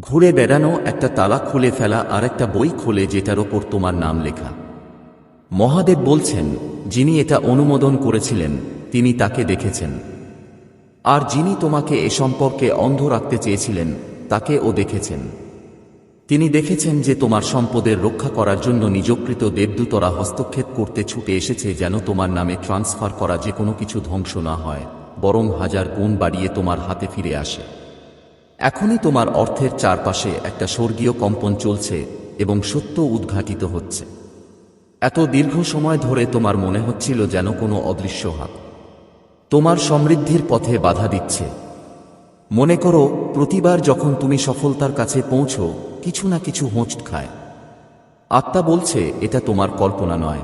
ঘুরে বেড়ানো একটা তালা খুলে ফেলা আর একটা বই খোলে যেটার ওপর তোমার নাম লেখা। মহাদেব বলছেন, যিনি এটা অনুমোদন করেছিলেন, তিনি তাকে দেখেছেন। আর যিনি তোমাকে এ সম্পর্কে অন্ধ রাখতে চেয়েছিলেন, তাকে ও দেখেছেন। তিনি দেখেছেন যে তোমার সম্পদের রক্ষা করার জন্য নিযোগকৃত দেবদূতরা হস্তক্ষেপ করতে ছুটে এসেছে যেন তোমার নামে ট্রান্সফার করা যে কোনো কিছু ধ্বংস না হয়, বরং হাজার গুণ বাড়িয়ে তোমার হাতে ফিরে আসে। এখনই তোমার অর্থের চারপাশে একটা স্বর্গীয় কম্পন চলছে এবং সত্য উদ্ঘাটিত হচ্ছে। এত দীর্ঘ সময় ধরে তোমার মনে হচ্ছিল যেন কোনো অদৃশ্য হাত। তোমার সমৃদ্ধির পথে বাধা দিচ্ছে। মনে করো, প্রতিবার যখন তুমি সফলতার কাছে পৌঁছো, কিছু না কিছু হোঁচট খায়। আত্মা বলছে, এটা তোমার কল্পনা নয়।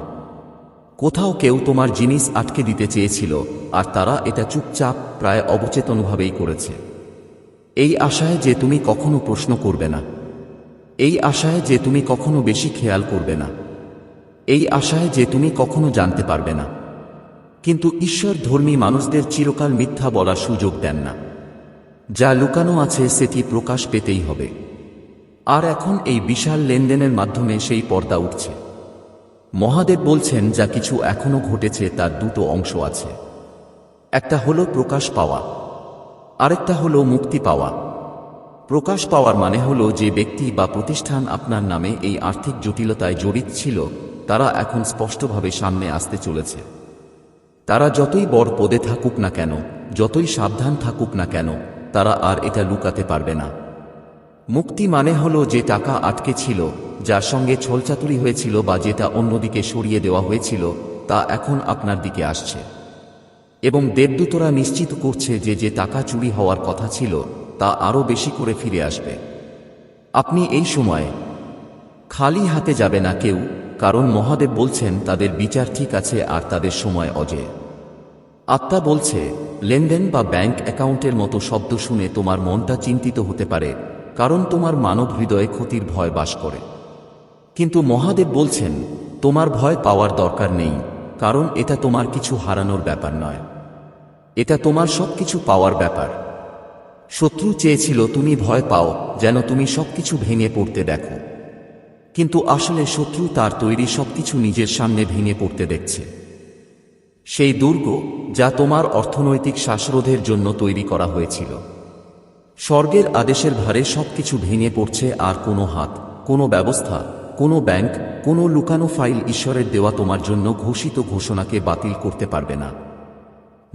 কোথাও কেউ তোমার জিনিস আটকে দিতে চেয়েছিল, আর তারা এটা চুপচাপ, প্রায় অবচেতনভাবেই করেছে। এই আশায় যে তুমি কখনো প্রশ্ন করবে না। এই আশায় যে তুমি কখনো বেশি খেয়াল করবে না। এই আশায় যে তুমি কখনো জানতে পারবে না। কিন্তু ঈশ্বর ধর্মী মানুষদের চিরকাল মিথ্যা বলার সুযোগ দেন না। যা লুকানো আছে সেটি প্রকাশ পেতেই হবে। আর এখন এই বিশাল লেনদেনের মাধ্যমে সেই পর্দা উঠছে। মহাদেব বলছেন, যা কিছু এখনও ঘটেছে তার দুটো অংশ আছে। একটা হলো প্রকাশ পাওয়া আরেকটা হলো মুক্তি পাওয়া। প্রকাশ পাওয়ার মানে হলো যে ব্যক্তি বা প্রতিষ্ঠান আপনার নামে এই আর্থিক জটিলতায় জড়িত ছিল, তারা এখন স্পষ্টভাবে সামনে আসতে চলেছে। তারা যতই বড় পদে থাকুক না কেন, যতই সাবধান থাকুক না কেন, তারা আর এটা লুকাতে পারবে না। মুক্তি মানে হলো যে টাকা আটকে ছিল, যার সঙ্গে ছলচাতুরি হয়েছিল বা যেটা অন্যদিকে সরিয়ে দেওয়া হয়েছিল, তা এখন আপনার দিকে আসছে। এবং দেবদূতরা নিশ্চিত করছে যে যে টাকা চুরি হওয়ার কথা ছিল, তা আরও বেশি করে ফিরে আসবে। আপনি এই সময়ে খালি হাতে যাবে না কেউ, কারণ মহাদেব বলছেন, তাদের বিচার ঠিক আছে আর তাদের সময় অজে। আত্মা বলছে, লেনদেন বা ব্যাংক অ্যাকাউন্টের মতো শব্দ শুনে তোমার মনটা চিন্তিত হতে পারে, কারণ তোমার মানব হৃদয়ে ক্ষতির ভয় বাস করে। কিন্তু মহাদেব বলছেন, তোমার ভয় পাওয়ার দরকার নেই, কারণ এটা তোমার কিছু হারানোর ব্যাপার নয়। এটা তোমার সবকিছু পাওয়ার ব্যাপার। শত্রু চেয়েছিল তুমি ভয় পাও, যেন তুমি সবকিছু ভেঙে পড়তে দেখো। কিন্তু আসলে শত্রু তার তৈরি সবকিছু নিজের সামনে ভেঙে পড়তে দেখছে। সেই দুর্গ, যা তোমার অর্থনৈতিক শ্বাসরোধের জন্য তৈরি করা হয়েছিল। স্বর্গের আদেশের ভারে সবকিছু ভেঙে পড়ছে আর কোনো হাত, কোনো ব্যবস্থা, কোনো ব্যাংক, কোনো লুকানো ফাইল ঈশ্বরের দেওয়া তোমার জন্য ঘোষিত ঘোষণাকে বাতিল করতে পারবে না।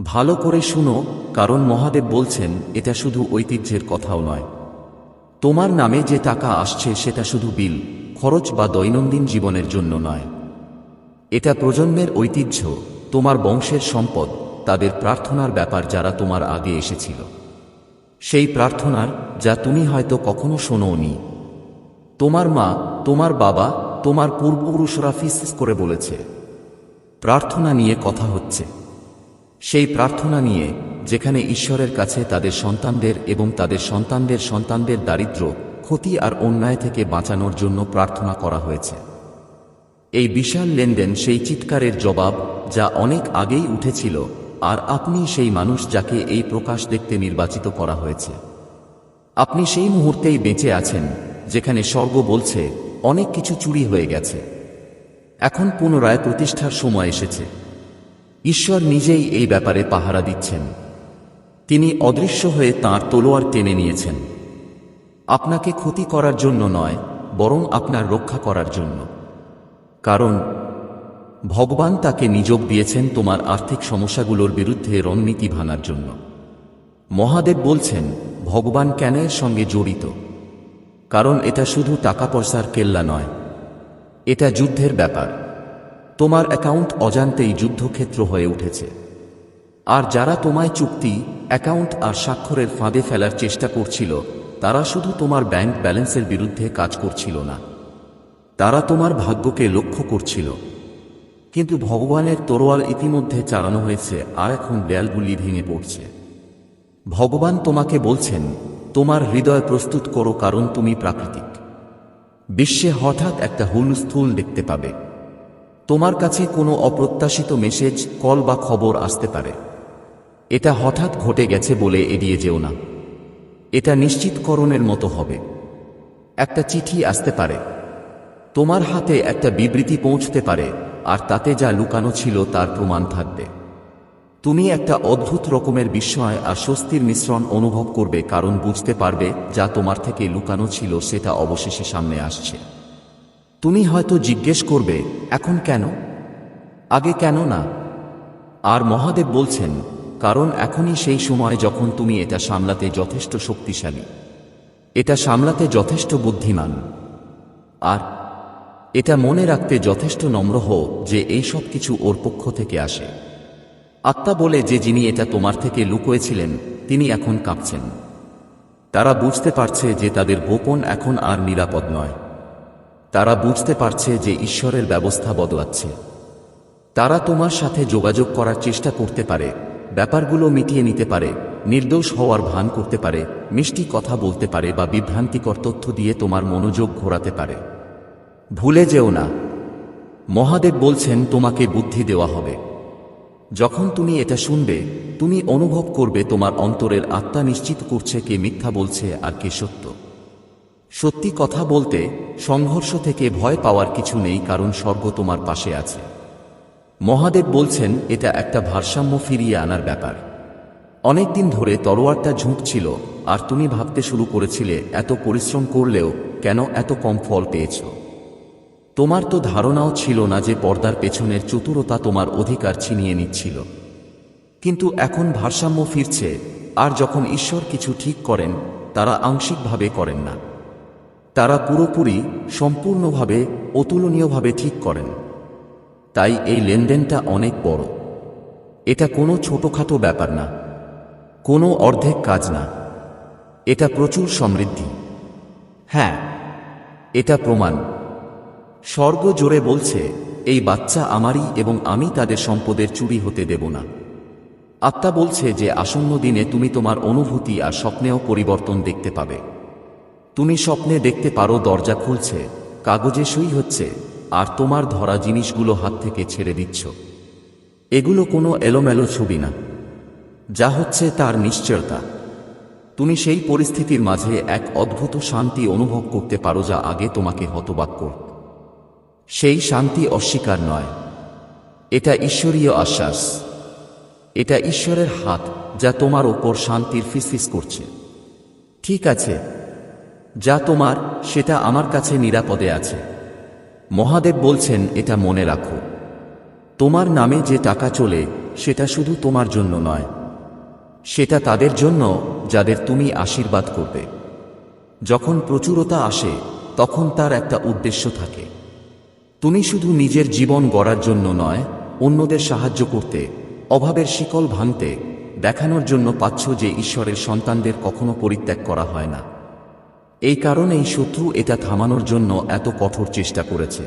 ভালো করে শুনো, কারণ মহাদেব বলছেন, এটা শুধু ঐতিহ্যের কথাও নয়। তোমার নামে যে টাকা আসছে, সেটা শুধু বিল, খরচ বা দৈনন্দিন জীবনের জন্য নয়। এটা প্রজন্মের ঐতিহ্য, তোমার বংশের সম্পদ, তাদের প্রার্থনার ব্যাপার যারা তোমার আগে এসেছিল। সেই প্রার্থনার, যা তুমি হয়তো কখনো শোনোনি। তোমার মা, তোমার বাবা, তোমার পূর্বপুরুষরা ফিস করে বলেছে। প্রার্থনা নিয়ে কথা হচ্ছে। সেই প্রার্থনা নিয়ে, যেখানে ঈশ্বরের কাছে তাদের সন্তানদের এবং তাদের সন্তানদের সন্তানদের দারিদ্র, ক্ষতি আর অন্যায় থেকে বাঁচানোর জন্য প্রার্থনা করা হয়েছে। এই বিশাল লেনদেন সেই চিৎকারের জবাব, যা অনেক আগেই উঠেছিল, আর আপনি সেই মানুষ যাকে এই প্রকাশ দেখতে নির্বাচিত করা হয়েছে। আপনি সেই মুহূর্তেই বেঁচে আছেন, যেখানে স্বর্গ বলছে, অনেক কিছু চুরি হয়ে গেছে। এখন পুনরায় প্রতিষ্ঠার সময় এসেছে। ঈশ্বর নিজেই এই ব্যাপারে পাহারা দিচ্ছেন। তিনি অদৃশ্য হয়ে তাঁর তলোয়ার টেনে নিয়েছেন। আপনাকে ক্ষতি করার জন্য নয়, বরং আপনার রক্ষা করার জন্য। কারণ, ভগবান তাকে নিযোগ দিয়েছেন তোমার আর্থিক সমস্যাগুলোর বিরুদ্ধে রণনীতি ভাঙার জন্য। মহাদেব বলছেন, ভগবান ক্যানের সঙ্গে জড়িত। কারণ এটা শুধু টাকা পয়সার কেল্লা নয়, এটা যুদ্ধের ব্যাপার। তোমার অ্যাকাউন্ট অজান্তেই যুদ্ধক্ষেত্র হয়ে উঠেছে। আর যারা তোমায় চুক্তি, অ্যাকাউন্ট আর স্বাক্ষরের ফাঁদে ফেলার চেষ্টা করছিল, তারা শুধু তোমার ব্যাংক ব্যালেন্সের বিরুদ্ধে কাজ করছিল না। তারা তোমার ভাগ্যকে লক্ষ্য করছিল। কিন্তু ভগবানের তরোয়াল ইতিমধ্যে চালানো হয়েছে আর এখন দেয়ালগুলি ভেঙে পড়ছে। ভগবান তোমাকে বলছেন, তোমার হৃদয় প্রস্তুত করো কারণ তুমি প্রাকৃতিক। বিশ্বে হঠাৎ একটা হুলস্থুল দেখতে পাবে। তোমার কাছে কোনো অপ্রত্যাশিত মেসেজ, কল বা খবর আসতে পারে। এটা হঠাৎ ঘটে গেছে বলে এড়িয়ে যেও না। এটা নিশ্চিতকরণের মতো হবে। একটা চিঠি আসতে পারে। তোমার হাতে একটা বিবৃতি পৌঁছতে পারে, আর তাতে যা লুকানো ছিল তার প্রমাণ থাকবে। তুমি একটা অদ্ভুত রকমের বিস্ময় আর স্বস্তির মিশ্রণ অনুভব করবে, কারণ বুঝতে পারবে যা তোমার থেকে লুকানো ছিল সেটা অবশেষে সামনে আসছে। তুমি হয়তো জিজ্ঞেস করবে, এখন কেন? আগে কেন না? আর মহাদেব বলছেন, কারণ এখনই সেই সময় যখন তুমি এটা সামলাতে যথেষ্ট শক্তিশালী। এটা সামলাতে যথেষ্ট বুদ্ধিমান। আর এটা মনে রাখতে যথেষ্ট নম্র হও যে এই সব কিছু ওর পক্ষ থেকে আসে। আত্মা বলে যে যিনি এটা তোমার থেকে লুকোয়েছিলেন, তিনি এখন কাঁপছেন। তারা বুঝতে পারছে যে তাদের গোপন এখন আর নিরাপদ নয়। তারা বুঝতে পারছে যে ঈশ্বরের ব্যবস্থা বদলাচ্ছে। তারা তোমার সাথে যোগাযোগ করার চেষ্টা করতে পারে, ব্যাপারগুলো মিটিয়ে নিতে পারে, নির্দোষ হওয়ার ভান করতে পারে, মিষ্টি কথা বলতে পারে বা বিভ্রান্তিকর তথ্য দিয়ে তোমার মনোযোগ ঘোরাতে পারে। ভুলে যেও না। মহাদেব বলছেন, তোমাকে বুদ্ধি দেওয়া হবে। যখন তুমি এটা শুনবে, তুমি অনুভব করবে তোমার অন্তরের আত্মা নিশ্চিত করছে কে মিথ্যা বলছে আর কে সত্য। সত্যি কথা বলতে, সংঘর্ষ থেকে ভয় পাওয়ার কিছু নেই কারণ স্বর্গ তোমার পাশে আছে। মহাদেব বলছেন, এটা একটা ভারসাম্য ফিরিয়ে আনার ব্যাপার। অনেকদিন ধরে তরোয়ারটা ঝুঁকছিল, আর তুমি ভাবতে শুরু করেছিলে, এত পরিশ্রম করলেও কেন এত কম ফল পেয়েছ? তোমার তো ধারণাও ছিল না যে পর্দার পেছনের চতুরতা তোমার অধিকার ছিনিয়ে নিচ্ছিল। কিন্তু এখন ভারসাম্য ফিরছে, আর যখন ঈশ্বর কিছু ঠিক করেন, তারা আংশিকভাবে করেন না। তারা পুরোপুরি সম্পূর্ণভাবে অতুলনীয়ভাবে ঠিক করেন। তাই এই লেনদেনটা অনেক বড়। এটা কোনো ছোটখাটো ব্যাপার না। কোনো অর্ধেক কাজ না। এটা প্রচুর সমৃদ্ধি। হ্যাঁ এটা প্রমাণ। স্বর্গ জোরে বলছে, এই বাচ্চা আমারই এবং আমি তাদের সম্পদের চুরি হতে দেব না। আত্মা বলছে যে, আসন্ন দিনে তুমি তোমার অনুভূতি আর স্বপ্নেও পরিবর্তন দেখতে পাবে। তুমি স্বপ্নে দেখতে পারো দরজা খুলছে, কাগজে সই হচ্ছে, আর তোমার ধরা জিনিসগুলো হাত থেকে ছেড়ে দিচ্ছ। এগুলো কোনো এলোমেলো ছবি না। যা হচ্ছে তার নিশ্চয়তা। তুমি সেই পরিস্থিতির মাঝে এক অদ্ভুত শান্তি অনুভব করতে পারো যা আগে তোমাকে হতবাক করত। সেই শান্তি অস্বীকার নয়। এটা ঈশ্বরীয় আশ্বাস। এটা ঈশ্বরের হাত যা তোমার ওপর শান্তির ফিসফিস করছে। ঠিক আছে যা তোমার, সেটা আমার কাছে নিরাপদে আছে। মহাদেব বলছেন, এটা মনে রাখো। তোমার নামে যে টাকা চলে, সেটা শুধু তোমার জন্য নয়। সেটা তাদের জন্য, যাদের তুমি আশীর্বাদ করবে। যখন প্রচুরতা আসে, তখন তার একটা উদ্দেশ্য থাকে। তুমি শুধু নিজের জীবন গড়ার জন্য নয়, অন্যদের সাহায্য করতে, অভাবের শিকল ভাঙতে, দেখানোর জন্য পাচ্ছ যে ঈশ্বরের সন্তানদের কখনো পরিত্যাগ করা হয় না। এই কারণেই শত্রু এটা থামানোর জন্য এত কঠোর চেষ্টা করেছে।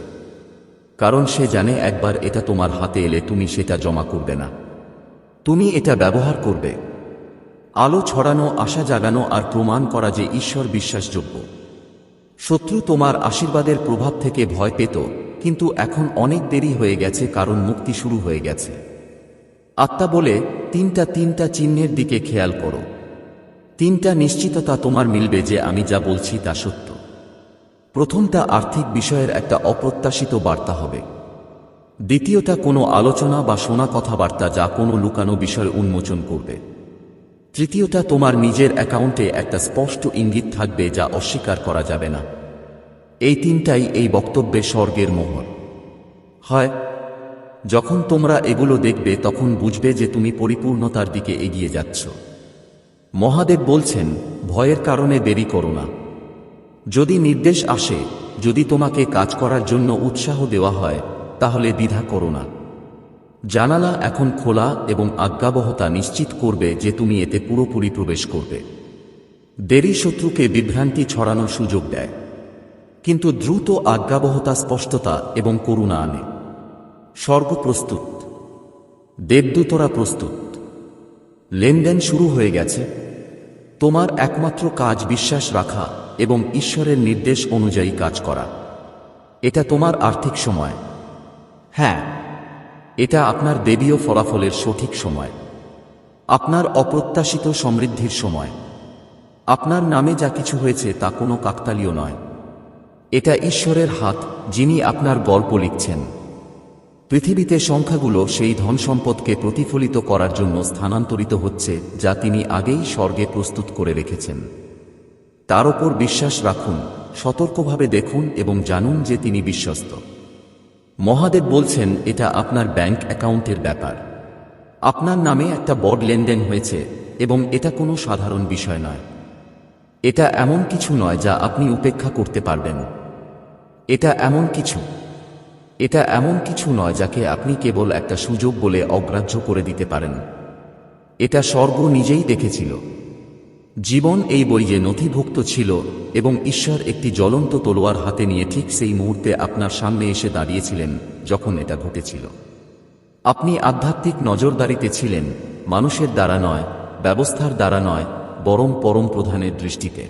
কারণ সে জানে একবার এটা তোমার হাতে এলে তুমি সেটা জমা করবে না। তুমি এটা ব্যবহার করবে। আলো ছড়ানো, আশা জাগানো আর প্রমাণ করা যে ঈশ্বর বিশ্বাসযোগ্য। শত্রু তোমার আশীর্বাদের প্রভাব থেকে ভয় পেত, কিন্তু এখন অনেক দেরি হয়ে গেছে কারণ মুক্তি শুরু হয়ে গেছে। আত্মা বলে, তিনটা তিনটা চিহ্নের দিকে খেয়াল করো। তিনটা নিশ্চিততা তোমার মিলবে যে আমি যা বলছি তা সত্য। প্রথমটা আর্থিক বিষয়ের একটা অপ্রত্যাশিত বার্তা হবে। দ্বিতীয়টা কোনো আলোচনা বা শোনা কথাবার্তা যা কোনো লুকানো বিষয় উন্মোচন করবে। তৃতীয়টা তোমার নিজের অ্যাকাউন্টে একটা স্পষ্ট ইঙ্গিত থাকবে যা অস্বীকার করা যাবে না। এই তিনটাই এই বক্তব্যে স্বর্গের মোহর। হয়, যখন তোমরা এগুলো দেখবে তখন বুঝবে যে তুমি পরিপূর্ণতার দিকে এগিয়ে যাচ্ছ। মহাদেব বলছেন, ভয়ের কারণে দেরি করো না। যদি নির্দেশ আসে, যদি তোমাকে কাজ করার জন্য উৎসাহ দেওয়া হয়, তাহলে দ্বিধা করো না। জানালা এখন খোলা এবং আজ্ঞাবহতা নিশ্চিত করবে যে তুমি এতে পুরোপুরি প্রবেশ করবে। দেরি শত্রুকে বিভ্রান্তি ছড়ানোর সুযোগ দেয়। কিন্তু দ্রুত আজ্ঞাবহতা, স্পষ্টতা এবং করুণা আনে। স্বর্গ প্রস্তুত। দেবদূতরা প্রস্তুত। লেনদেন শুরু হয়ে গেছে। তোমার একমাত্র কাজ বিশ্বাস রাখা এবং ঈশ্বরের নির্দেশ অনুযায়ী কাজ করা। এটা তোমার আর্থিক সময়। হ্যাঁ এটা আপনার দেবীয় ফলাফলের সঠিক সময়। আপনার অপ্রত্যাশিত সমৃদ্ধির সময়। আপনার নামে যা কিছু হয়েছে তা কোনো কাকতালীয় নয়। এটা ঈশ্বরের হাত যিনি আপনার গল্প লিখছেন। পৃথিবীতে সংখ্যাগুলো সেই ধন সম্পদকে প্রতিফলিত করার জন্য স্থানান্তরিত হচ্ছে, যা তিনি আগেই স্বর্গে প্রস্তুত করে রেখেছেন। তার ওপর বিশ্বাস রাখুন, সতর্কভাবে দেখুন এবং জানুন যে তিনি বিশ্বস্ত। মহাদেব বলছেন, এটা আপনার ব্যাংক অ্যাকাউন্টের ব্যাপার। আপনার নামে একটা বড় লেনদেন হয়েছে এবং এটা কোনো সাধারণ বিষয় নয়। এটা এমন কিছু নয় যা আপনি উপেক্ষা করতে পারবেন। এটা এমন কিছু এটা এমন কিছু নয় যাকে আপনি কেবল একটা সুযোগ বলে অগ্রাহ্য করে দিতে পারেন। এটা স্বর্গ নিজেই দেখেছিল। জীবন এই বইয়ে নথিভুক্ত ছিল এবং ঈশ্বর একটি জ্বলন্ত তলোয়ার হাতে নিয়ে ঠিক সেই মুহূর্তে আপনার সামনে এসে দাঁড়িয়েছিলেন যখন এটা ঘটেছিল। আপনি আধ্যাত্মিক নজরদারিতে ছিলেন, মানুষের দ্বারা নয়, ব্যবস্থার দ্বারা নয়, বরং পরম প্রধানের দৃষ্টিতে।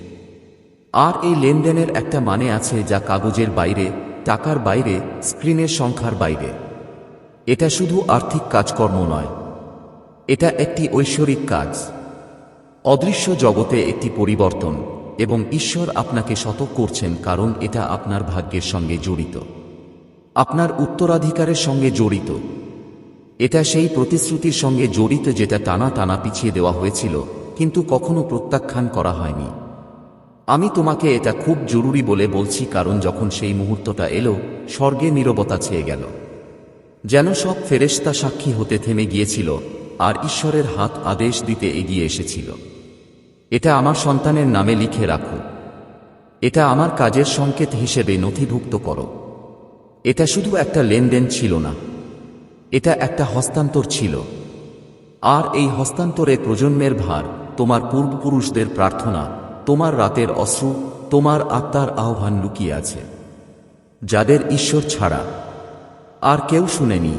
আর এই লেনদেনের একটা মানে আছে যা কাগজের বাইরে টাকার বাইরে, স্ক্রিনের সংখ্যার বাইরে। এটা শুধু আর্থিক কাজকর্ম নয়। এটা একটি ঐশ্বরিক কাজ। অদৃশ্য জগতে একটি পরিবর্তন এবং ঈশ্বর আপনাকে শত করছেন কারণ এটা আপনার ভাগ্যের সঙ্গে জড়িত। আপনার উত্তরাধিকারের সঙ্গে জড়িত। এটা সেই প্রতিশ্রুতির সঙ্গে জড়িত যেটা টানা টানা পিছিয়ে দেওয়া হয়েছিল, কিন্তু কখনো প্রত্যাখ্যান করা হয়নি। আমি তোমাকে এটা খুব জরুরি বলে বলছি কারণ যখন সেই মুহূর্তটা এলো, স্বর্গে নীরবতা ছেয়ে গেল। যেন সব ফেরেশতা সাক্ষী হতে থেমে গিয়েছিল আর ঈশ্বরের হাত আদেশ দিতে এগিয়ে এসেছিল। এটা আমার সন্তানের নামে লিখে রাখো। এটা আমার কাজের সংকেত হিসেবে নথিভুক্ত করো। এটা শুধু একটা লেনদেন ছিল না। এটা একটা হস্তান্তর ছিল। আর এই হস্তান্তরে প্রজন্মের ভার, তোমার পূর্বপুরুষদের প্রার্থনা তোমার রাতের অশ্রু তোমার আত্মার আহ্বান লুকিয়ে আছে। যাদের ঈশ্বর ছাড়া আর কেউ শুনেনি,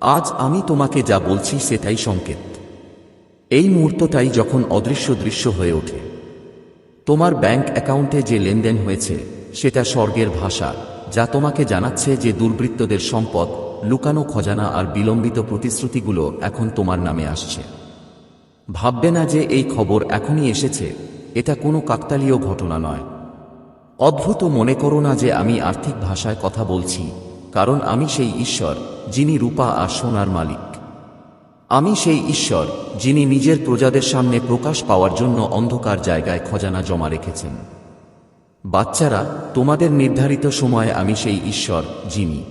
আজ আমি তোমাকে যা বলছি সেটাই সংকেত। এই মুহূর্তটাই যখন অদৃশ্য দৃশ্য হয়ে ওঠে। তোমার ব্যাংক অ্যাকাউন্টে যে লেনদেন হয়েছে, সেটা স্বর্গের ভাষা, যা তোমাকে জানাচ্ছে যে দুর্বৃত্তদের সম্পদ, লুকানো খজানা আর বিলম্বিত প্রতিশ্রুতিগুলো এখন তোমার নামে আসছে। ভাববে না যে এই খবর এখনই এসেছে এটা কোনো কাকতালীয় ঘটনা নয়। অদ্ভুত মনে করো না যে আমি আর্থিক ভাষায় কথা বলছি, কারণ আমি সেই ঈশ্বর, যিনি রূপা আর সোনার মালিক। আমি সেই ঈশ্বর, যিনি নিজের প্রজাদের সামনে প্রকাশ পাওয়ার জন্য অন্ধকার জায়গায় খজানা জমা রেখেছেন। বাচ্চারা, তোমাদের নির্ধারিত সময়ে আমি সেই ঈশ্বর, যিনি।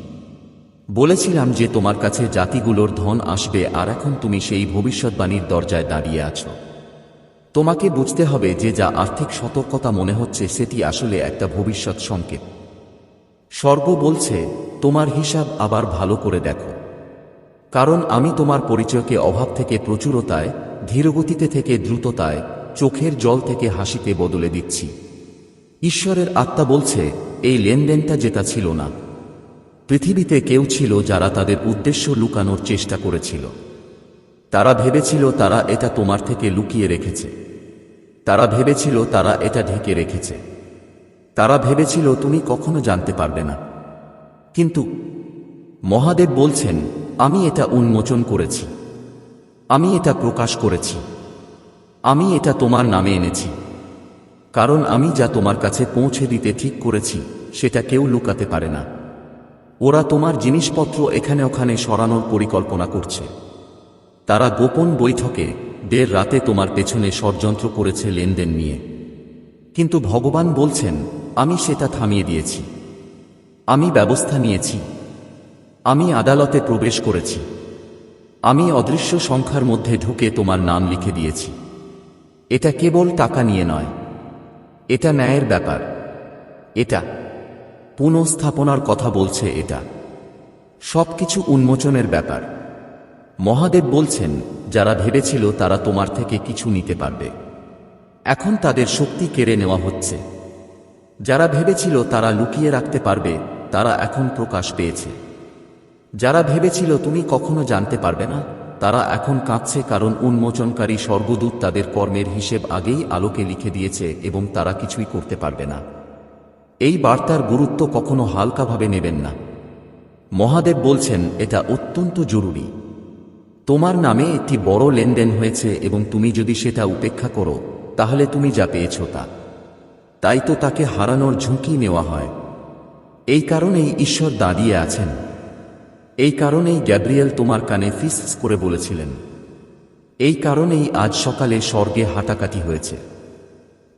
বলেছিলাম যে তোমার কাছে জাতিগুলোর ধন আসবে আর এখন তুমি সেই ভবিষ্যৎবাণীর দরজায় দাঁড়িয়ে আছো। তোমাকে বুঝতে হবে যে যা আর্থিক সতর্কতা মনে হচ্ছে সেটি আসলে একটা ভবিষ্যৎ সংকেত। স্বর্গ বলছে, তোমার হিসাব আবার ভালো করে দেখো। কারণ আমি তোমার পরিচয়কে অভাব থেকে প্রচুরতায়, ধীরগতিতে থেকে দ্রুততায়, চোখের জল থেকে হাসিতে বদলে দিচ্ছি। ঈশ্বরের আত্মা বলছে, এই লেনদেনটা যেটা ছিল না। পৃথিবীতে কেউ ছিল যারা তাদের উদ্দেশ্য লুকানোর চেষ্টা করেছিল। তারা ভেবেছিল তারা এটা তোমার থেকে লুকিয়ে রেখেছে। তারা ভেবেছিল তারা এটা ঢেকে রেখেছে। তারা ভেবেছিল তুমি কখনো জানতে পারবে না। কিন্তু মহাদেব বলছেন, আমি এটা উন্মোচন করেছি। আমি এটা প্রকাশ করেছি। আমি এটা তোমার নামে এনেছি। কারণ আমি যা তোমার কাছে পৌঁছে দিতে ঠিক করেছি, সেটা কেউ লুকাতে পারে না। ওরা তোমার জিনিসপত্র এখানে ওখানে সরানোর পরিকল্পনা করছে। তারা গোপন বৈঠকে দের রাতে তোমার পেছনে ষড়যন্ত্র করেছে লেনদেন নিয়ে। কিন্তু ভগবান বলছেন, আমি সেটা থামিয়ে দিয়েছি। আমি ব্যবস্থা নিয়েছি। আমি আদালতে প্রবেশ করেছি। আমি অদৃশ্য সংখ্যার মধ্যে ঢুকে তোমার নাম লিখে দিয়েছি। এটা কেবল টাকা নিয়ে নয়। এটা ন্যায়ের ব্যাপার। এটা। পুনঃস্থাপনার কথা বলছে এটা। সবকিছু উন্মোচনের ব্যাপার। মহাদেব বলছেন, যারা ভেবেছিল তারা তোমার থেকে কিছু নিতে পারবে। এখন তাদের শক্তি কেড়ে নেওয়া হচ্ছে। যারা ভেবেছিল তারা লুকিয়ে রাখতে পারবে, তারা এখন প্রকাশ পেয়েছে। যারা ভেবেছিল তুমি কখনো জানতে পারবে না, তারা এখন কাঁদছে কারণ উন্মোচনকারী স্বর্গদূত তাদের কর্মের হিসেব আগেই আলোকে লিখে দিয়েছে এবং তারা কিছুই করতে পারবে না। এই বার্তার গুরুত্ব কখনো হালকাভাবে নেবেন না। মহাদেব বলছেন, এটা অত্যন্ত জরুরি। তোমার নামে একটি বড় লেনদেন হয়েছে এবং তুমি যদি সেটা উপেক্ষা করো, তাহলে তুমি যা পেয়েছ তা। তাই তো তাকে হারানোর ঝুঁকি নেওয়া হয়। এই কারণেই ঈশ্বর দাঁড়িয়ে আছেন। এই কারণেই গ্যাব্রিয়েল তোমার কানে ফিস করে বলেছিলেন। এই কারণেই আজ সকালে স্বর্গে হাঁটাকাটি হয়েছে।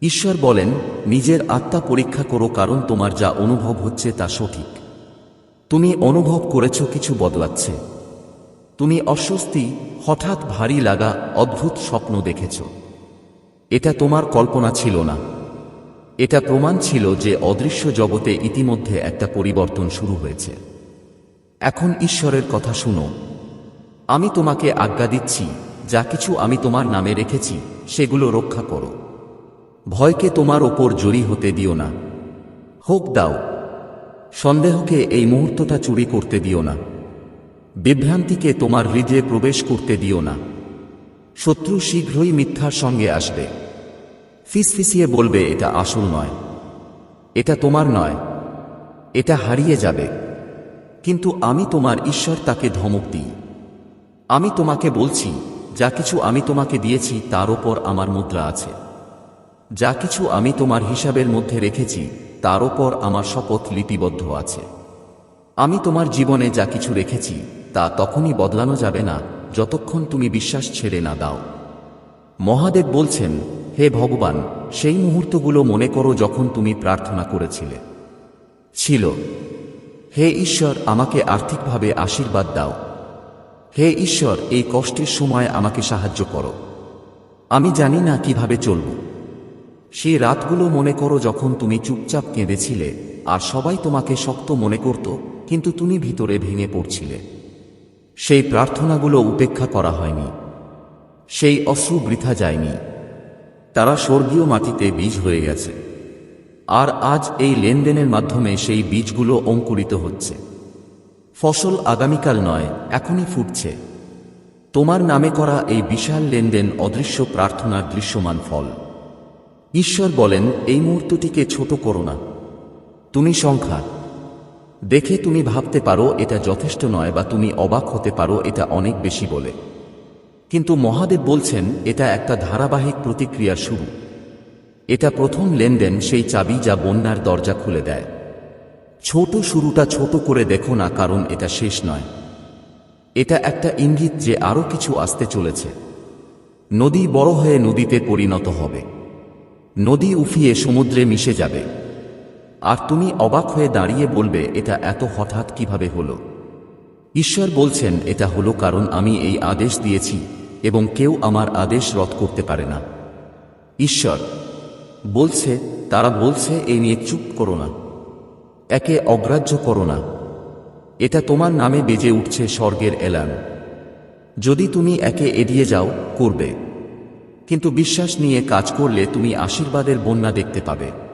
ঈশ্বর বলেন, নিজের আত্মা পরীক্ষা করো কারণ তোমার যা অনুভব হচ্ছে তা সঠিক। তুমি অনুভব করেছ কিছু বদলাচ্ছে। তুমি অস্বস্তি, হঠাৎ ভারী লাগা অদ্ভুত স্বপ্ন দেখেছ। এটা তোমার কল্পনা ছিল না। এটা প্রমাণ ছিল যে অদৃশ্য জগতে ইতিমধ্যে একটা পরিবর্তন শুরু হয়েছে। এখন ঈশ্বরের কথা শুনো। আমি তোমাকে আজ্ঞা দিচ্ছি, যা কিছু আমি তোমার নামে রেখেছি, সেগুলো রক্ষা করো। ভয়কে তোমার ওপর জড়ি হতে দিও না। হোক দাও। সন্দেহকে এই মুহূর্তটা চুরি করতে দিও না। বিভ্রান্তিকে তোমার হৃদয়ে প্রবেশ করতে দিও না। শত্রু শীঘ্রই মিথ্যার সঙ্গে আসবে। ফিসফিসিয়ে বলবে, এটা আসল নয়। এটা তোমার নয়। এটা হারিয়ে যাবে। কিন্তু আমি তোমার ঈশ্বর তাকে ধমক দিই। আমি তোমাকে বলছি, যা কিছু আমি তোমাকে দিয়েছি, তার ওপর আমার মুদ্রা আছে। যা কিছু আমি তোমার হিসাবের মধ্যে রেখেছি, তার ওপর আমার শপথ লিপিবদ্ধ আছে। আমি তোমার জীবনে যা কিছু রেখেছি তা তখনই বদলানো যাবে না, যতক্ষণ তুমি বিশ্বাস ছেড়ে না দাও। মহাদেব বলছেন, হে ভগবান, সেই মুহূর্তগুলো মনে করো যখন তুমি প্রার্থনা করেছিলে। ছিল, হে ঈশ্বর, আমাকে আর্থিকভাবে আশীর্বাদ দাও। হে ঈশ্বর, এই কষ্টের সময় আমাকে সাহায্য করো। আমি জানি না কীভাবে চলব। সেই রাতগুলো মনে করো যখন তুমি চুপচাপ কেঁদেছিলে, আর সবাই তোমাকে শক্ত মনে করত, কিন্তু তুমি ভিতরে ভেঙে পড়ছিলে। সেই প্রার্থনাগুলো উপেক্ষা করা হয়নি। সেই অশ্রু বৃথা যায়নি। তারা স্বর্গীয় মাটিতে বীজ হয়ে গেছে। আর আজ এই লেনদেনের মাধ্যমে সেই বীজগুলো অঙ্কুরিত হচ্ছে। ফসল আগামীকাল নয়, এখনই ফুটছে। তোমার নামে করা এই বিশাল লেনদেন অদৃশ্য প্রার্থনার দৃশ্যমান ফল। ঈশ্বর বলেন, এই মুহূর্তটিকে ছোট করো না। তুমি সংখ্যা দেখে তুমি ভাবতে পারো এটা যথেষ্ট নয় বা তুমি অবাক হতে পারো এটা অনেক বেশি বলে। কিন্তু মহাদেব বলছেন, এটা একটা ধারাবাহিক প্রতিক্রিয়ার শুরু। এটা প্রথম লেনদেন সেই চাবি যা বন্যার দরজা খুলে দেয়। ছোট শুরুটা ছোট করে দেখো না, কারণ এটা শেষ নয়। এটা একটা ইঙ্গিত যে আরও কিছু আসতে চলেছে। নদী বড় হয়ে নদীতে পরিণত হবে। নদী উফিয়ে সমুদ্রে মিশে যাবে। আর তুমি অবাক হয়ে দাঁড়িয়ে বলবে, এটা এত হঠাৎ কীভাবে হলো? ঈশ্বর বলছেন, এটা হলো কারণ আমি এই আদেশ দিয়েছি এবং কেউ আমার আদেশ রদ করতে পারে না। ঈশ্বর বলছে, তারা বলছে এই নিয়ে চুপ করো না। একে অগ্রাহ্য করো না। এটা তোমার নামে বেজে উঠছে স্বর্গের এলান। যদি তুমি একে এড়িয়ে যাও, করবে। কিন্তু বিশ্বাস নিয়ে কাজ করলে তুমি আশীর্বাদের বন্যা দেখতে পাবে।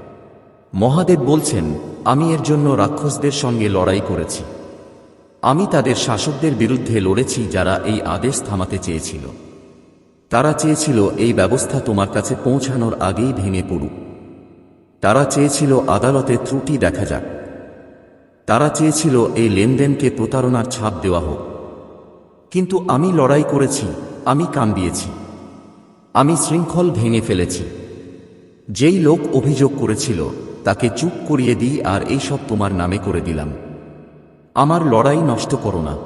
মহাদেব বলছেন, আমি এর জন্য রাক্ষসদের সঙ্গে লড়াই করেছি। আমি তাদের শাসকদের বিরুদ্ধে লড়েছি যারা এই আদেশ থামাতে চেয়েছিল। তারা চেয়েছিল এই ব্যবস্থা তোমার কাছে পৌঁছানোর আগেই ভেঙে পড়ুক। তারা চেয়েছিল আদালতে ত্রুটি দেখা যাক। তারা চেয়েছিল এই লেনদেনকে প্রতারণার ছাপ দেওয়া হোক। কিন্তু আমি লড়াই করেছি, আমি কান দিয়েছি আমি শৃঙ্খল ভেঙে ফেলেছি। যেই লোক অভিযোগ করেছিল তাকে চুপ করিয়ে দিই আর এইসব তোমার নামে করে দিলাম। আমার লড়াই নষ্ট করো না।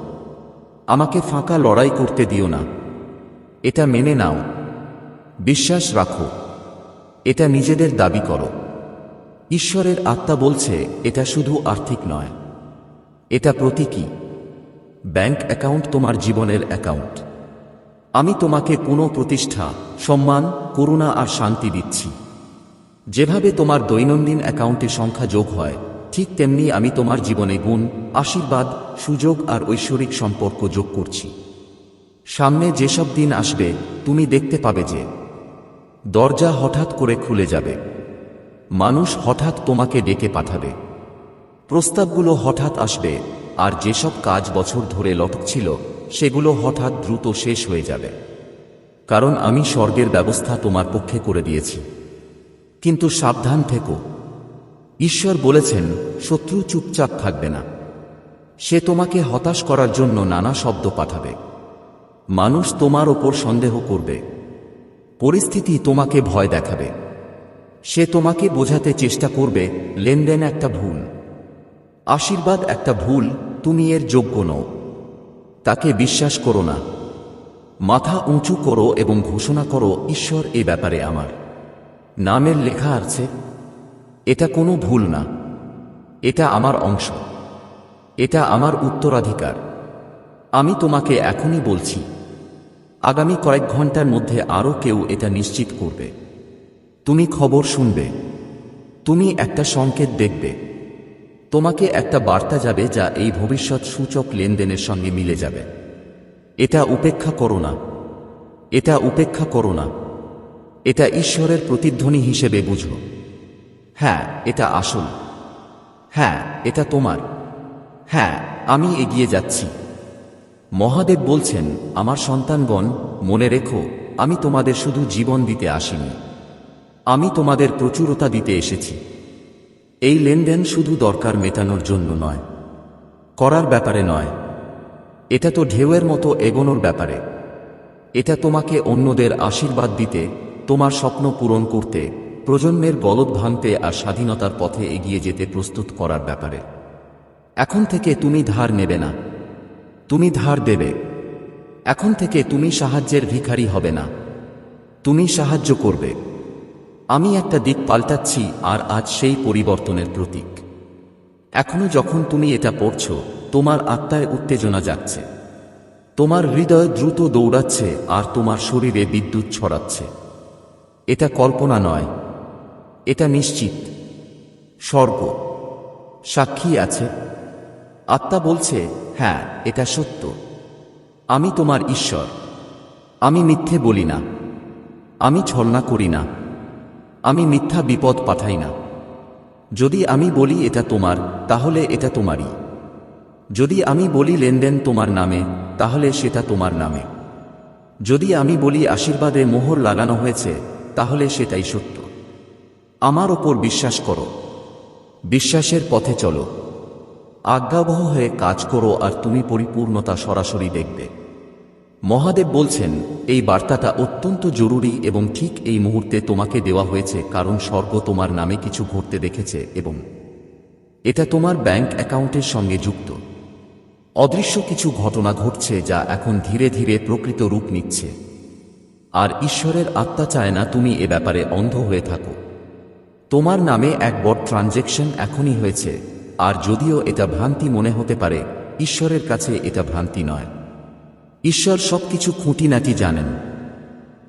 আমাকে ফাঁকা লড়াই করতে দিও না। এটা মেনে নাও। বিশ্বাস রাখো। এটা নিজেদের দাবি করো। ঈশ্বরের আত্মা বলছে, এটা শুধু আর্থিক নয়। এটা প্রতীকী। ব্যাংক অ্যাকাউন্ট তোমার জীবনের অ্যাকাউন্ট। আমি তোমাকে পুনঃ প্রতিষ্ঠা সম্মান, করুণা আর শান্তি দিচ্ছি। যেভাবে তোমার দৈনন্দিন অ্যাকাউন্টে সংখ্যা যোগ হয়, ঠিক তেমনি আমি তোমার জীবনে গুণ, আশীর্বাদ, সুযোগ আর ঐশ্বরিক সম্পর্ক যোগ করছি। সামনে যেসব দিন আসবে, তুমি দেখতে পাবে যে দরজা হঠাৎ করে খুলে যাবে। মানুষ হঠাৎ তোমাকে ডেকে পাঠাবে। প্রস্তাবগুলো হঠাৎ আসবে, আর যেসব কাজ বছর ধরে লটকছিল, সেগুলো হঠাৎ দ্রুত শেষ হয়ে যাবে। কারণ আমি স্বর্গের ব্যবস্থা তোমার পক্ষে করে দিয়েছি। কিন্তু সাবধান থেকো। ঈশ্বর বলেছেন, শত্রু চুপচাপ থাকবে না। সে তোমাকে হতাশ করার জন্য নানা শব্দ পাঠাবে। মানুষ তোমার ওপর সন্দেহ করবে। পরিস্থিতি তোমাকে ভয় দেখাবে। সে তোমাকে বোঝাতে চেষ্টা করবে, লেনদেন একটা ভুল। আশীর্বাদ একটা ভুল, তুমি এর যোগ্য নও। তাকে বিশ্বাস করো না। মাথা উঁচু করো এবং ঘোষণা করো, ঈশ্বর এ ব্যাপারে আমার। নামের লেখা আছে, এটা কোনো ভুল না, এটা আমার অংশ, এটা আমার উত্তরাধিকার। আমি তোমাকে এখনই বলছি, আগামী কয়েক ঘণ্টার মধ্যে আরও কেউ এটা নিশ্চিত করবে। তুমি খবর শুনবে, তুমি একটা সংকেত দেখবে, তোমাকে একটা বার্তা যাবে যা এই ভবিষ্যৎ সূচক লেনদেনের সঙ্গে মিলে যাবে। এটা উপেক্ষা করো না, এটা উপেক্ষা করো না। এটা ঈশ্বরের প্রতিধ্বনি হিসেবে বুঝো। হ্যাঁ এটা আসল। হ্যাঁ এটা তোমার। হ্যাঁ আমি এগিয়ে যাচ্ছি। মহাদেব বলছেন, আমার সন্তানগণ, মনে রেখো, আমি তোমাদের শুধু জীবন দিতে আসিনি। আমি তোমাদের প্রচুরতা দিতে এসেছি। এই লেনদেন শুধু দরকার মেটানোর জন্য নয়। করার ব্যাপারে নয়। এটা তো ঢেউয়ের মতো এগোনোর ব্যাপারে। এটা তোমাকে অন্যদের আশীর্বাদ দিতে তোমার স্বপ্ন পূরণ করতে, প্রজন্মের গলদ ভাঙতে আর স্বাধীনতার পথে এগিয়ে যেতে প্রস্তুত করার ব্যাপারে। এখন থেকে তুমি ধার নেবে না। তুমি ধার দেবে। এখন থেকে তুমি সাহায্যের ভিখারি হবে না। তুমি সাহায্য করবে। আমি একটা দিক পাল্টাচ্ছি আর আজ সেই পরিবর্তনের প্রতীক। এখনও যখন তুমি এটা পড়ছ, তোমার আত্মায় উত্তেজনা যাচ্ছে তোমার হৃদয় দ্রুত দৌড়াচ্ছে আর তোমার শরীরে বিদ্যুৎ ছড়াচ্ছে। এটা কল্পনা নয়, এটা নিশ্চিত। স্বর্গ। সাক্ষী আছে। আত্মা বলছে হ্যাঁ এটা সত্য। আমি তোমার ঈশ্বর। আমি মিথ্যে বলি না। আমি ছলনা করি না। আমি মিথ্যা বিপদ পাঠাই না। যদি আমি বলি এটা তোমার, তাহলে এটা তোমারই। যদি আমি বলি লেনদেন তোমার নামে, তাহলে সেটা তোমার নামে। যদি আমি বলি আশীর্বাদে মোহর লাগানো হয়েছে তাহলে সেটাই সত্য। আমার ওপর বিশ্বাস করো। বিশ্বাসের পথে চলো। আজ্ঞাবহ হয়ে কাজ করো আর তুমি পরিপূর্ণতা সরাসরি দেখবে। মহাদেব বলছেন, এই বার্তাটা অত্যন্ত জরুরি এবং ঠিক এই মুহূর্তে তোমাকে দেওয়া হয়েছে কারণ স্বর্গ তোমার নামে কিছু ঘটতে দেখেছে এবং এটা তোমার ব্যাংক অ্যাকাউন্টের সঙ্গে যুক্ত। অদৃশ্য কিছু ঘটনা ঘটছে যা এখন ধীরে ধীরে প্রকৃত রূপ নিচ্ছে। আর ঈশ্বরের আত্মা চায় না তুমি এ ব্যাপারে অন্ধ হয়ে থাকো। তোমার নামে এক বড় ট্রানজেকশন এখনই হয়েছে, আর যদিও এটা ভ্রান্তি মনে হতে পারে, ঈশ্বরের কাছে এটা ভ্রান্তি নয়। ঈশ্বর সব সবকিছু খুঁটিনাটি জানেন।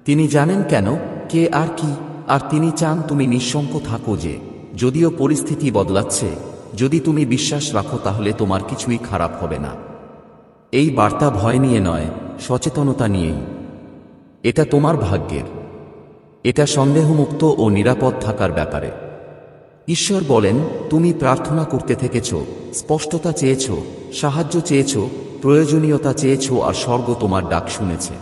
তিনি জানেন কেন, কে আর কি, আর তিনি চান তুমি নিঃশঙ্ক থাকো যে, যদিও পরিস্থিতি বদলাচ্ছে, যদি তুমি বিশ্বাস রাখো তাহলে তোমার কিছুই খারাপ হবে না। এই বার্তা ভয় নিয়ে নয়, সচেতনতা নিয়েই। এটা তোমার ভাগ্যের। এটা সন্দেহমুক্ত ও নিরাপদ থাকার ব্যাপারে। ঈশ্বর বলেন, তুমি প্রার্থনা করতে থেকেছ, স্পষ্টতা চেয়েছ, সাহায্য চেয়েছ, প্রয়োজনীয়তা চেয়েছ আর স্বর্গ তোমার ডাক শুনেছে।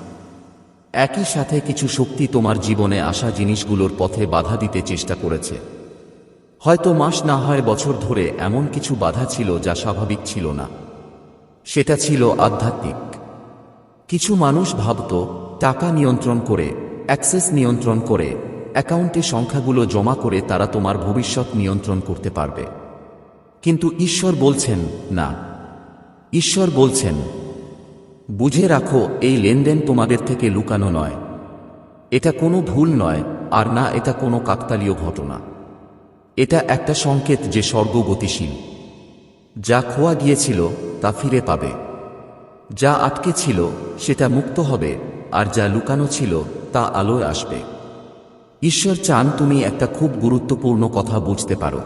একই সাথে কিছু শক্তি তোমার জীবনে আসা জিনিসগুলোর পথে বাধা দিতে চেষ্টা করেছে। হয়তো মাস না হয় বছর ধরে এমন কিছু বাধা ছিল যা স্বাভাবিক ছিল না। সেটা ছিল আধ্যাত্মিক। কিছু মানুষ ভাবত টাকা নিয়ন্ত্রণ করে, অ্যাক্সেস নিয়ন্ত্রণ করে, অ্যাকাউন্টে সংখ্যাগুলো জমা করে তারা তোমার ভবিষ্যৎ নিয়ন্ত্রণ করতে পারবে। কিন্তু ঈশ্বর বলছেন, না। ঈশ্বর বলছেন, বুঝে রাখো, এই লেনদেন তোমাদের থেকে লুকানো নয়। এটা কোনো ভুল নয়, আর না এটা কোনো কাকতালীয় ঘটনা। এটা একটা সংকেত যে স্বর্গ গতিশীল। যা খোয়া গিয়েছিল, তা ফিরে পাবে। যা আটকে ছিল, সেটা মুক্ত হবে। আর যা লুকানো ছিল তা আলোয় আসবে। ঈশ্বর চান তুমি একটা খুব গুরুত্বপূর্ণ কথা বুঝতে পারো।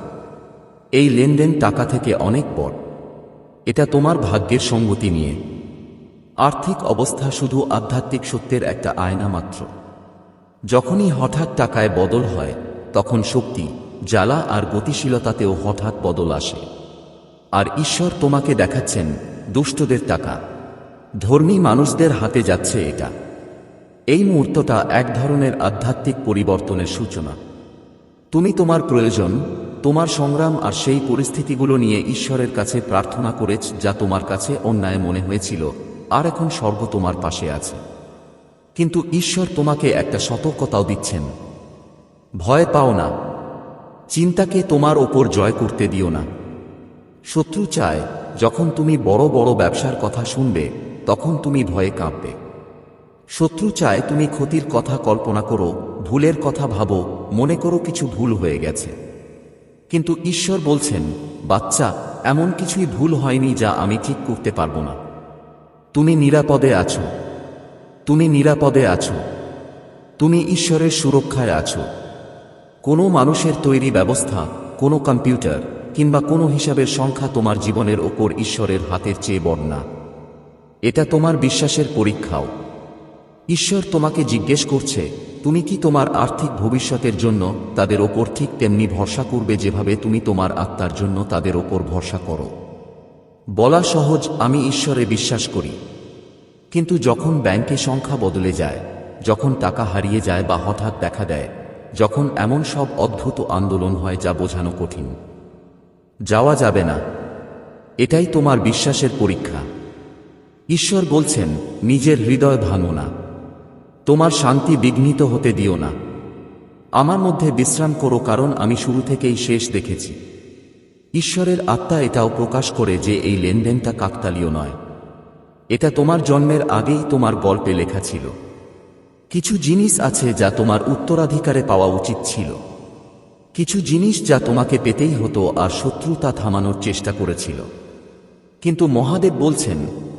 এই লেনদেন টাকা থেকে অনেক বড়। এটা তোমার ভাগ্যের সঙ্গতি নিয়ে। আর্থিক অবস্থা শুধু আধ্যাত্মিক সত্যের একটা আয়না মাত্র। যখনই হঠাৎ টাকায় বদল হয়, তখন শক্তি, জ্বালা আর গতিশীলতাতেও হঠাৎ বদল আসে। আর ঈশ্বর তোমাকে দেখাচ্ছেন দুষ্টদের টাকা। ধর্মী মানুষদের হাতে যাচ্ছে এটা। এই মুহূর্তটা এক ধরনের আধ্যাত্মিক পরিবর্তনের সূচনা। তুমি তোমার প্রয়োজন, তোমার সংগ্রাম আর সেই পরিস্থিতিগুলো নিয়ে ঈশ্বরের কাছে প্রার্থনা করেছ যা তোমার কাছে অন্যায় মনে হয়েছিল, আর এখন স্বর্গ তোমার পাশে আছে। কিন্তু ঈশ্বর তোমাকে একটা সতর্কতাও দিচ্ছেন। ভয় পাও না। চিন্তাকে তোমার ওপর জয় করতে দিও না। শত্রু চায়, যখন তুমি বড় বড় ব্যবসার কথা শুনবে, তখন তুমি ভয়ে কাঁপবে। শত্রু চায় তুমি ক্ষতির কথা কল্পনা করো, ভুলের কথা ভাবো, মনে করো কিছু ভুল হয়ে গেছে। কিন্তু ঈশ্বর বলছেন, বাচ্চা, এমন কিছুই ভুল হয়নি যা আমি ঠিক করতে পারব না। তুমি নিরাপদে আছো। তুমি নিরাপদে আছো। তুমি ঈশ্বরের সুরক্ষায় আছো। কোনো মানুষের তৈরি ব্যবস্থা, কোনো কম্পিউটার, কিংবা কোনো হিসাবের সংখ্যা তোমার জীবনের ওপর ঈশ্বরের হাতের চেয়ে না। এটা তোমার বিশ্বাসের পরীক্ষাও। ঈশ্বর তোমাকে জিজ্ঞেস করছে, তুমি কি তোমার আর্থিক ভবিষ্যতের জন্য তাদের ওপর ঠিক তেমনি ভরসা করবে যেভাবে তুমি তোমার আত্মার জন্য তাদের ওপর ভরসা করো? বলা সহজ, আমি ঈশ্বরে বিশ্বাস করি। কিন্তু যখন ব্যাংকে সংখ্যা বদলে যায়, যখন টাকা হারিয়ে যায় বা হঠাৎ দেখা দেয়, যখন এমন সব অদ্ভুত আন্দোলন হয় যা বোঝানো কঠিন, যাওয়া যাবে না। এটাই তোমার বিশ্বাসের পরীক্ষা। ঈশ্বর বলছেন, নিজের হৃদয় ভাঙো না। তোমার শান্তি বিঘ্নিত হতে দিও না। আমার মধ্যে বিশ্রাম করো কারণ আমি শুরু থেকেই শেষ দেখেছি। ঈশ্বরের আত্মা এটাও প্রকাশ করে যে এই লেনদেনটা কাকতালীয় নয়। এটা তোমার জন্মের আগেই তোমার গল্পে লেখা ছিল। কিছু জিনিস আছে যা তোমার উত্তরাধিকারে পাওয়া উচিত ছিল। কিছু জিনিস যা তোমাকে পেতেই হতো আর শত্রু তা থামানোর চেষ্টা করেছিল। কিন্তু মহাদেব বলছেন,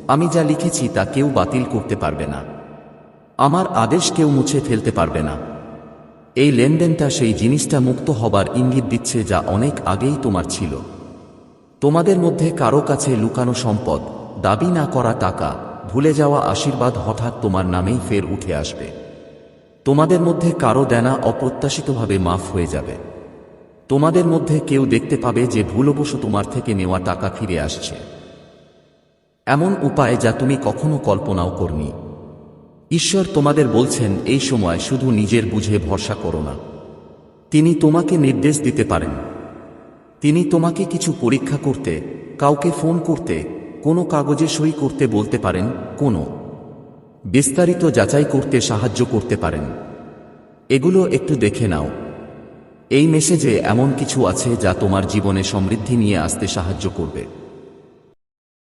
আমি যা লিখেছি তা কেউ বাতিল করতে পারবে না। আমার আদেশ কেউ মুছে ফেলতে পারবে না। এই লেনদেনটা সেই জিনিসটা মুক্ত হবার ইঙ্গিত দিচ্ছে যা অনেক আগেই তোমার ছিল। তোমাদের মধ্যে কারও কাছে লুকানো সম্পদ, দাবি না করা টাকা, ভুলে যাওয়া আশীর্বাদ হঠাৎ তোমার নামেই ফের উঠে আসবে। তোমাদের মধ্যে কারও দেনা অপ্রত্যাশিতভাবে মাফ হয়ে যাবে। তোমাদের মধ্যে কেউ দেখতে পাবে যে ভুলবশ তোমার থেকে নেওয়া টাকা ফিরে আসছে। এমন উপায় যা তুমি কখনো কল্পনাও করনি। ঈশ্বর তোমাদের বলছেন, এই সময় শুধু নিজের বুঝে ভরসা করো না। তিনি তোমাকে নির্দেশ দিতে পারেন। তিনি তোমাকে কিছু পরীক্ষা করতে, কাউকে ফোন করতে, কোনো কাগজে সই করতে বলতে পারেন, কোনো বিস্তারিত যাচাই করতে সাহায্য করতে পারেন। এগুলো একটু দেখে নাও। এই মেসেজে এমন কিছু আছে যা তোমার জীবনে সমৃদ্ধি নিয়ে আসতে সাহায্য করবে।